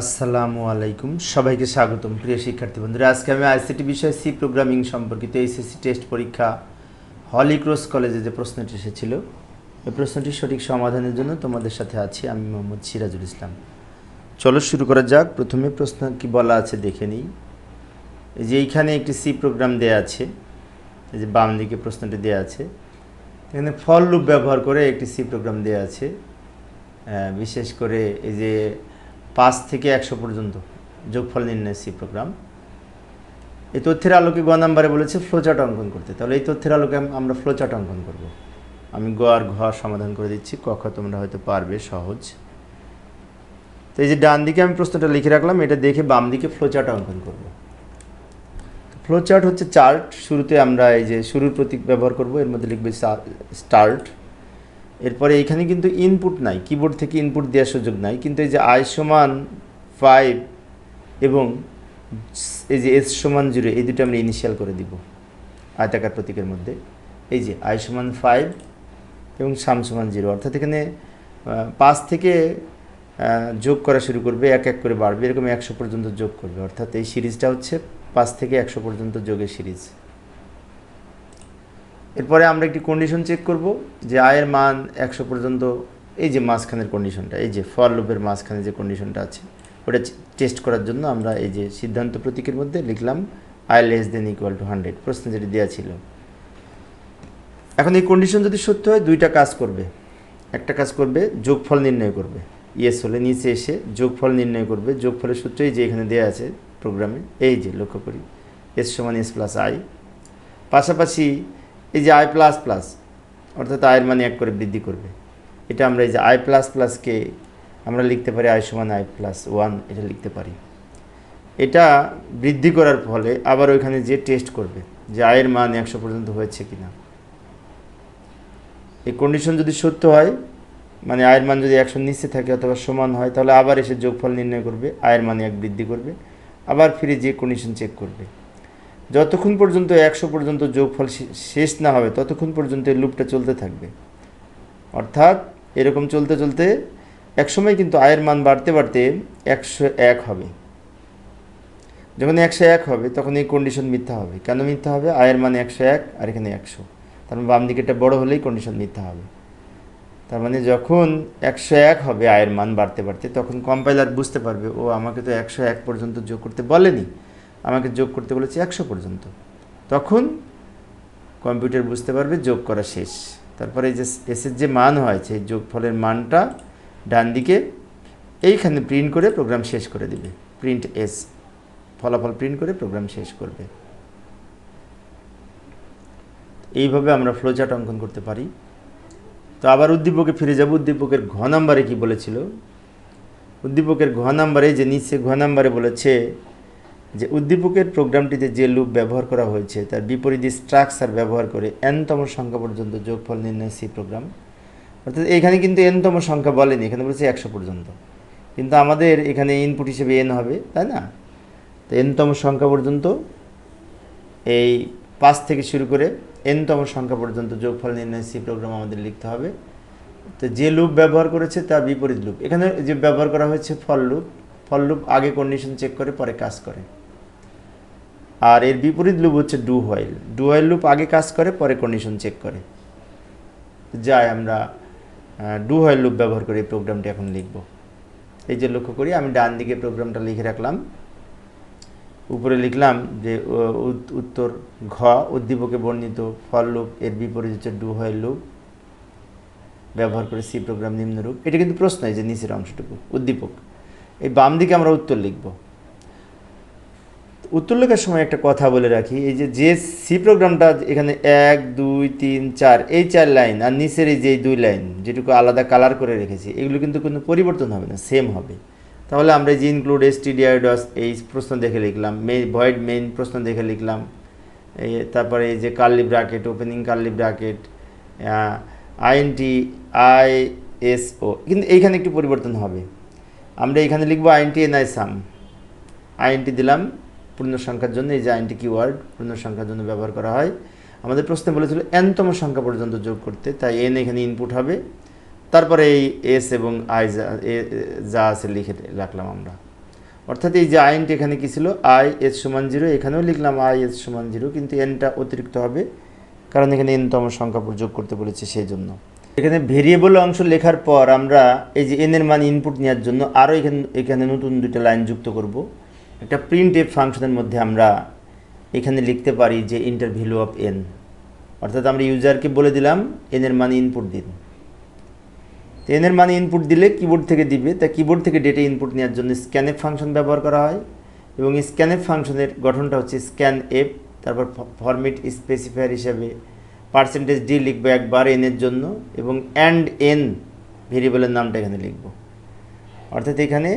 আসসালামু আলাইকুম। সবাইকে স্বাগতম, প্রিয় শিক্ষার্থী বন্ধুরা। আজকে আমি আইসিটি বিষয় সি প্রোগ্রামিং সম্পর্কিত এইচএসসি টেস্ট পরীক্ষা হলি ক্রস কলেজে যে প্রশ্নটি এসেছিল, এই প্রশ্নটির সঠিক সমাধানের জন্য তোমাদের সাথে আছি আমি মোহাম্মদ সিরাজুল ইসলাম। চলো শুরু করা যাক। প্রথমে প্রশ্ন কি বলা আছে দেখে নিই। যে এইখানে একটি সি প্রোগ্রাম দেয়া আছে, এই যে বাম দিকে প্রশ্নটি দেয়া আছে, এখানে ফল লুপ ব্যবহার করে একটি সি প্রোগ্রাম দেয়া আছে। বিশেষ করে এই যে পাঁচ থেকে একশো পর্যন্ত যোগফল নির্ণয় সি প্রোগ্রাম। এই তথ্যের আলোকে গ নাম্বারে বলেছে ফ্লোচার্ট অঙ্কন করতে। তাহলে এই তথ্যের আলোকে আমরা ফ্লোচার্ট অঙ্কন করব। আমি গ আর ঘ সমাধান করে দিচ্ছি, ক খ তোমরা হয়তো পারবে সহজ। তো এই যে ডান দিকে আমি প্রশ্নটা লিখে রাখলাম, এটা দেখে বাম দিকে ফ্লোচার্ট অঙ্কন করব। ফ্লোচার্ট হচ্ছে চার্ট শুরুতে আমরা এই যে শুরুর প্রতীক ব্যবহার করব, এর মধ্যে লিখবে স্টার্ট এরপরে এখানে কিন্তু ইনপুট নাই কিবোর্ড থেকে ইনপুট দেওয়ার সুযোগ নাই, কিন্তু এই যে আই সমান ফাইভ এবং এই যে এস সমান জিরো এই দুটো আমরা ইনিশিয়াল করে দিব আয়তাকার প্রতীকের মধ্যে। এই যে আই সমান ফাইভ এবং সাম সমান জিরো অর্থাৎ এখানে পাঁচ থেকে যোগ করা শুরু করবে, এক এক করে বাড়বে, এরকম একশো পর্যন্ত যোগ করবে। অর্থাৎ এই সিরিজটা হচ্ছে পাঁচ থেকে একশো পর্যন্ত যোগের সিরিজ। এরপরে আমরা একটি কন্ডিশন চেক করব যে আয়ের মান একশো পর্যন্ত, এই যে মাঝখানের কন্ডিশনটা এই যে ফর লুপের মাঝখানে যে কন্ডিশনটা আছে, ওটা টেস্ট করার জন্য আমরা এই যে সিদ্ধান্ত প্রতীকের মধ্যে লিখলাম I less than equal to hundred প্রশ্ন যেটি দেওয়া ছিল। এখন এই কন্ডিশন যদি সত্য হয়, দুইটা কাজ করবে। একটা কাজ করবে, যোগফল নির্ণয় করবে। ইয়েস হলে নিচে এসে যোগফল নির্ণয় করবে। যোগফলের সূত্রই যে এখানে দেওয়া আছে প্রোগ্রামে এই যে লক্ষ্য করি। এস সমান এস প্লাস আই পাশাপাশি এই যে আই প্লাস প্লাস অর্থাৎ আয়ের মানে এক করে বৃদ্ধি করবে। এটা আমরা এই যে আই প্লাস প্লাসকে আমরা লিখতে পারি আই সমান আই প্লাস ওয়ান এটা লিখতে পারি। এটা বৃদ্ধি করার ফলে আবার ওইখানে যে টেস্ট করবে যে আয়ের মান একশো পর্যন্ত হয়েছে কিনা। এই কন্ডিশন যদি সত্য হয় মানে আয়ের মান যদি একশো নিচে থাকে অথবা সমান হয়, তাহলে আবার এসে যোগফল নির্ণয় করবে আয়ের মানে এক বৃদ্ধি করবে, আবার ফিরে যে কন্ডিশন চেক করবে। যতক্ষণ পর্যন্ত একশো পর্যন্ত যোগফল শেষ না হবে, ততক্ষণ পর্যন্ত এই লুপটা চলতে থাকবে। অর্থাৎ এরকম চলতে চলতে একসময় কিন্তু আয়ের মান বাড়তে বাড়তে একশো এক হবে। যখন একশো এক হবে, তখন এই কন্ডিশন মিথ্যা হবে। কেন মিথ্যা হবে? আয়ের মান একশো এক আর এখানে একশো। তার মানে বাম দিকেটা বড় হলেই কন্ডিশন মিথ্যা হবে। তার মানে যখন একশো এক হবে আয়ের মান বাড়তে বাড়তে, তখন কম্পাইলার বুঝতে পারবে, ও আমাকে তো একশো এক পর্যন্ত যোগ করতে বলেনি। আমাকে যোগ করতে বলেছে একশো পর্যন্ত। তখন কম্পিউটার বুঝতে পারবে যোগ করা শেষ। তারপরে যে এসের যে মান হয়েছে এই যোগফলের মানটা ডান দিকে এইখানে প্রিন্ট করে প্রোগ্রাম শেষ করে দিবে। প্রিন্ট এস ফলাফল প্রিন্ট করে প্রোগ্রাম শেষ করবে। এইভাবে আমরা ফ্লোচার্ট অঙ্কন করতে পারি। তো আবার উদ্দীপকে ফিরে যাব। উদ্দীপকের ঘ নাম্বারে কি বলেছিল? উদ্দীপকের ঘ নাম্বারে যে নিচে ঘ নাম্বারে বলেছে যে উদ্দীপকের প্রোগ্রামটিতে যে লুপ ব্যবহার করা হয়েছে, তার বিপরীত স্ট্রাকচার ব্যবহার করে এনতম সংখ্যা পর্যন্ত যোগফল নির্ণয় সি প্রোগ্রাম অর্থাৎ এখানে কিন্তু এনতম সংখ্যা বলেনি, এখানে বলেছে একশো পর্যন্ত। কিন্তু আমাদের এখানে ইনপুট হিসেবে এন হবে, তাই না? তো এনতম সংখ্যা পর্যন্ত, এই পাঁচ থেকে শুরু করে এনতম সংখ্যা পর্যন্ত যোগফল নির্ণয় সি প্রোগ্রাম আমাদের লিখতে হবে। তো যে লুপ ব্যবহার করেছে, তার বিপরীত লুপ। এখানে যে ব্যবহার করা হয়েছে ফল লুপ ফল লুপ আগে কন্ডিশন চেক করে, পরে কাজ করে। আর এর বিপরীত লুপ হচ্ছে do while do while loop আগে কাজ করে, পরে কন্ডিশন চেক করে। যাই আমরা ডু হোয়াইল লুপ ব্যবহার করে এই প্রোগ্রামটি এখন লিখব। এই যে লক্ষ্য করি, আমি ডান দিকে প্রোগ্রামটা লিখে রাখলাম। উপরে লিখলাম যে উত- উত্তর ঘ, উদ্দীপকে বর্ণিত ফল লুপ এর বিপরীত হচ্ছে ডু হোয়াইল লুপ ব্যবহার করে সি প্রোগ্রাম নিম্নরূপ। এটা কিন্তু প্রশ্ন, এই যে নিচের অংশটুকু, উদ্দীপক। এই বাম দিকে আমরা উত্তর লিখব। উত্তর লেখার সময় একটা কথা বলে রাখি, এই যে যে সি প্রোগ্রামটা এখানে এক, দুই, তিন, চার, এই চার লাইন আর নিচের এই যে দুই লাইন যেটুকু আলাদা কালার করে রেখেছি, এগুলো কিন্তু কোনো পরিবর্তন হবে না সেম হবে। তাহলে আমরা যে ইনক্লুড এস টিডিআইডস এই প্রশ্ন দেখে লিখলাম, মে ভয়েড মেইন প্রশ্ন দেখে লিখলাম, এই তারপরে এই যে curly bracket opening curly bracket int i so কিন্তু এইখানে একটু পরিবর্তন হবে। আমরা এখানে লিখব int n i sum int দিলাম পূর্ণ সংখ্যার জন্য এই যে আইএনটি কিওয়ার্ড পূর্ণ সংখ্যার জন্য ব্যবহার করা হয়। আমাদের প্রশ্নে বলেছিল এনতম সংখ্যা পর্যন্ত যোগ করতে, তাই এন এখানে ইনপুট হবে। তারপরে এই এস এবং আই যা আছে লিখে রাখলাম আমরা। অর্থাৎ এই যে আইনটা এখানে কি ছিল? আই এস সমান জিরো এখানেও লিখলাম আই এস সমান জিরো কিন্তু এনটা অতিরিক্ত হবে, কারণ এখানে এনতম সংখ্যা যোগ করতে বলেছে সেই জন্য এখানে ভেরিয়েবল অংশ লেখার পর আমরা এই যে এনের মান ইনপুট নেওয়ার জন্য আরও এখানে এখানে নতুন দুটো লাইন যুক্ত করব। একটা প্রিন্ট এফ ফাংশনের মধ্যে আমরা এখানে লিখতে পারি যে ইন্টার ভ্যালু অফ এন অর্থাৎ আমরা ইউজারকে বলে দিলাম এনের মান ইনপুট দিন। তো এনের মানে ইনপুট দিলে কিবোর্ড থেকে দিবে, তা কিবোর্ড থেকে ডেটা ইনপুট নেওয়ার জন্য স্ক্যানএফ ফাংশন ব্যবহার করা হয় এবং স্ক্যানএফ ফাংশনের গঠনটা হচ্ছে স্ক্যান এফ তারপর ফরমেট স্পেসিফায়ার হিসাবে পার্সেন্টেজ ডি লিখব একবার এনের জন্য এবং অ্যান্ড এন ভেরিয়েবলের নামটা এখানে লিখব। অর্থাৎ এখানে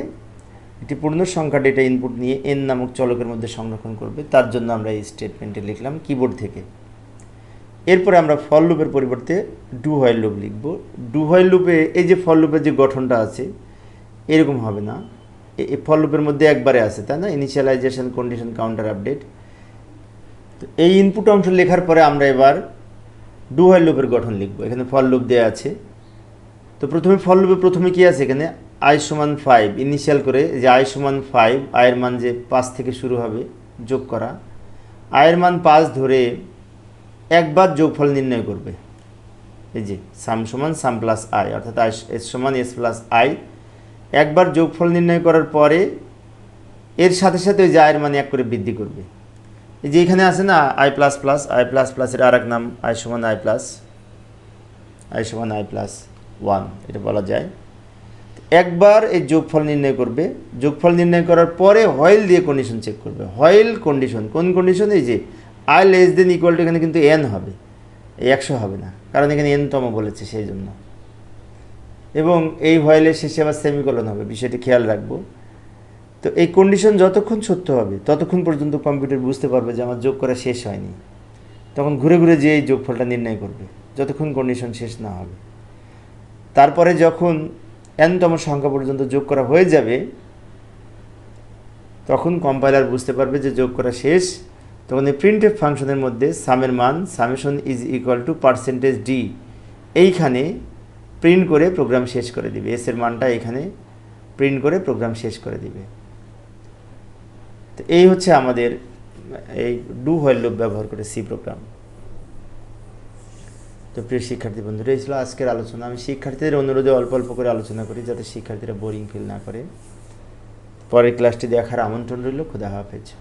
একটি পূর্ণ সংখ্যা ডেটা ইনপুট নিয়ে এন নামক চলকের মধ্যে সংরক্ষণ করবে, তার জন্য আমরা এই স্টেটমেন্টে লিখলাম কিবোর্ড থেকে। এরপরে আমরা ফল লুপের পরিবর্তে ডু হোয়াইল লুপ লিখব। ডু হোয়াইল লুপে এই যে ফল লুপের যে গঠনটা আছে, এরকম হবে না। এই ফল লুপের মধ্যে একবারে আছে, তাই না? ইনিশিয়ালাইজেশন কন্ডিশন কাউন্টার আপডেট তো এই ইনপুট অংশ লেখার পরে আমরা এবার ডু হোয়াইল লুপের গঠন লিখব। এখানে ফল লুপ দেওয়া আছে। তো প্রথমে ফল লুপে প্রথমে কি আছে এখানে? আই সমান ফাইভ ইনিশিয়াল করে যে আই সমান ফাইভ আয়ের মান যে পাঁচ থেকে শুরু হবে, যোগ করা। আয়ের মান পাঁচ ধরে একবার যোগফল নির্ণয় করবে। এই যে সাম সমান সাম প্লাস আই অর্থাৎ আই এস সমান এস প্লাস আই একবার যোগফল নির্ণয় করার পরে এর সাথে সাথে ওই যে আয়ের মান এক করে বৃদ্ধি করবে। এই যে এখানে আছে না I plus plus I plus প্লাসের আর এক নাম আই সমান আই প্লাস আই সমান আই প্লাস ওয়ান এটা বলা যায়। একবার এই যোগফল নির্ণয় করবে। যোগফল নির্ণয় করার পরে হয়েল দিয়ে কন্ডিশন চেক করবে। হয়েল কন্ডিশন কোন কন্ডিশন এই যে I less than equal to এখানে কিন্তু এন হবে। একশো হবে না, কারণ এখানে এনতম বলেছে সেই জন্য এবং এই হয়েলের শেষে আবার সেমিকলন হবে, বিষয়টি খেয়াল রাখব। তো এই কন্ডিশন যতক্ষণ সত্য হবে, ততক্ষণ পর্যন্ত কম্পিউটার বুঝতে পারবে যে আমার যোগ করা শেষ হয়নি। তখন ঘুরে ঘুরে যে এই যোগফলটা নির্ণয় করবে, যতক্ষণ কন্ডিশন শেষ না হবে। তারপরে যখন এনতম সংখ্যা পর্যন্ত যোগ করা হয়ে যাবে, তখন কম্পাইলার বুঝতে পারবে যে যোগ করা শেষ। তখন এই প্রিন্টেড ফাংশনের মধ্যে সামের মান summation is equal to percentage D এইখানে প্রিন্ট করে প্রোগ্রাম শেষ করে দিবে। এসের মানটা এখানে প্রিন্ট করে প্রোগ্রাম শেষ করে দিবে। তো এই হচ্ছে আমাদের এই ডু হোয়াইল লুপ ব্যবহার করে সি প্রোগ্রাম তো প্রিয় শিক্ষার্থী বন্ধুরা, এই ছিল আজকের আলোচনা। আমি শিক্ষার্থীদের অনুরোধে অল্প অল্প করে আলোচনা করি যাতে শিক্ষার্থীরা বোরিং ফিল না করে। পরের ক্লাসটি দেখার আমন্ত্রণ রইল। খুদা হাফেজ।